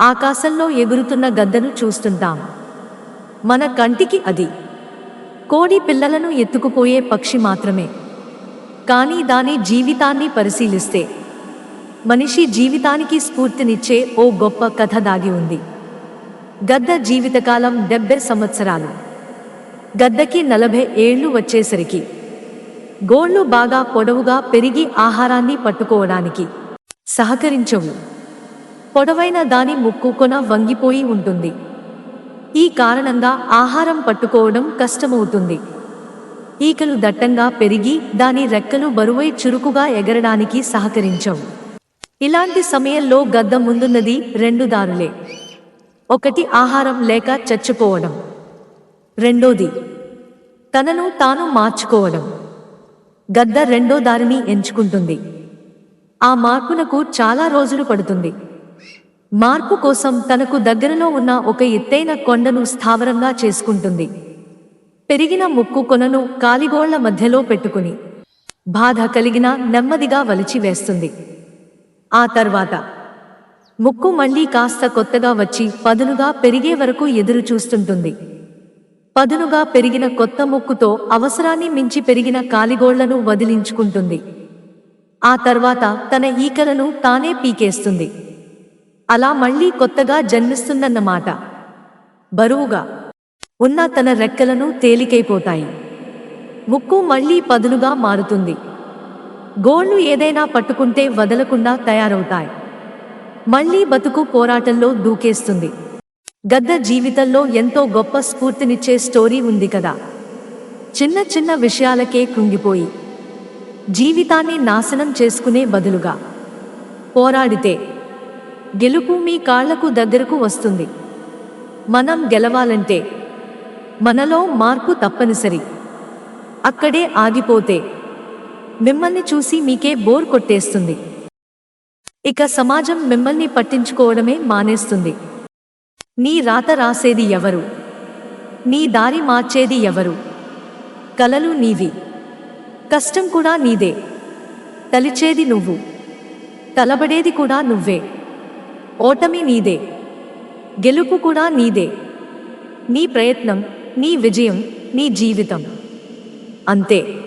ఆకాశంలో ఎగురుతున్న గద్దను చూస్తుంటాం. మన కంటికి అది. కోడి పిల్లలను ఎత్తుకుపోయే పక్షి మాత్రమే. కానీ దాని జీవితాన్ని పరిశీలిస్తే. మనిషి జీవితానికి స్ఫూర్తినిచ్చే ఓ గొప్ప కథ దాగి ఉంది. గద్ద జీవితకాలం డెబ్బై సంవత్సరాలు. గద్దకి నలభై ఏళ్ళు వచ్చేసరికి. గోళ్ళు బాగా పొడవుగా పెరిగి ఆహారాన్ని పట్టుకోవడానికి సహకరించవు. పొడవైన దాని ముక్కు కొన వంగిపోయి ఉంటుంది. ఈ కారణంగా ఆహారం పట్టుకోవడం కష్టమవుతుంది. ఈకలు దట్టంగా పెరిగి దాని రెక్కలు బరువై చురుకుగా ఎగరడానికి సహకరించవు. ఇలాంటి సమయంలో గద్ద ముందున్నది రెండు దారులే. ఒకటి ఆహారం లేక చచ్చిపోవడం. రెండోది తనను తాను మార్చుకోవడం. గద్ద రెండో దారిని ఎంచుకుంటుంది. ఆ మార్పునకు చాలా రోజులు పడుతుంది. మార్పు కోసం తనకు దగ్గరలో ఉన్న ఒక ఎత్తైన కొండను స్థావరంగా చేసుకుంటుంది. పెరిగిన ముక్కు కొనను కాలిగోళ్ళ మధ్యలో పెట్టుకుని బాధ కలిగిన నెమ్మదిగా వలిచివేస్తుంది ఆ తర్వాత ముక్కు మళ్ళీ కాస్త కొత్తగా వచ్చి పదునుగా పెరిగే వరకు ఎదురు చూస్తుంటుంది. పదునుగా పెరిగిన కొత్త ముక్కుతో అవసరాన్ని మించి పెరిగిన కాలిగోళ్ళను వదిలించుకుంటుంది. ఆ తర్వాత తన ఈకలను తానే పీకేస్తుంది. అలా మళ్ళీ కొత్తగా జన్మిస్తుందన్నమాట. బరువుగా. ఉన్న తన రెక్కలను తేలికైపోతాయి. ముక్కు మళ్ళీ పదునుగా మారుతుంది. గోళ్ళు ఏదైనా పట్టుకుంటే వదలకుండా తయారవుతాయి. మళ్ళీ బతుకు పోరాటంలో దూకేస్తుంది. గద్ద జీవితంలో ఎంతో గొప్ప స్ఫూర్తినిచ్చే స్టోరీ ఉంది కదా. చిన్న చిన్న విషయాలకే కుంగిపోయి. జీవితాన్ని నాశనం చేసుకునే బదులుగా. పోరాడితే గెలుపు మీ కాళ్ళకు దగ్గరకు వస్తుంది. మనం గెలవాలంటే మనలో మార్పు తప్పనిసరి. అక్కడే ఆగిపోతే మిమ్మల్ని చూసి మీకే బోర్ కొట్టేస్తుంది. ఇక సమాజం మిమ్మల్ని పట్టించుకోవడమే మానేస్తుంది. నీ రాత రాసేది ఎవరు? నీ దారి మార్చేది ఎవరు? కలలు నీవి. కష్టం కూడా నీదే. తలిచేది నువ్వు. తలబడేది కూడా నువ్వే. ఓటమి నీదే. గెలుపు కూడా నీదే. నీ ప్రయత్నం నీ విజయం నీ జీవితం. అంతే.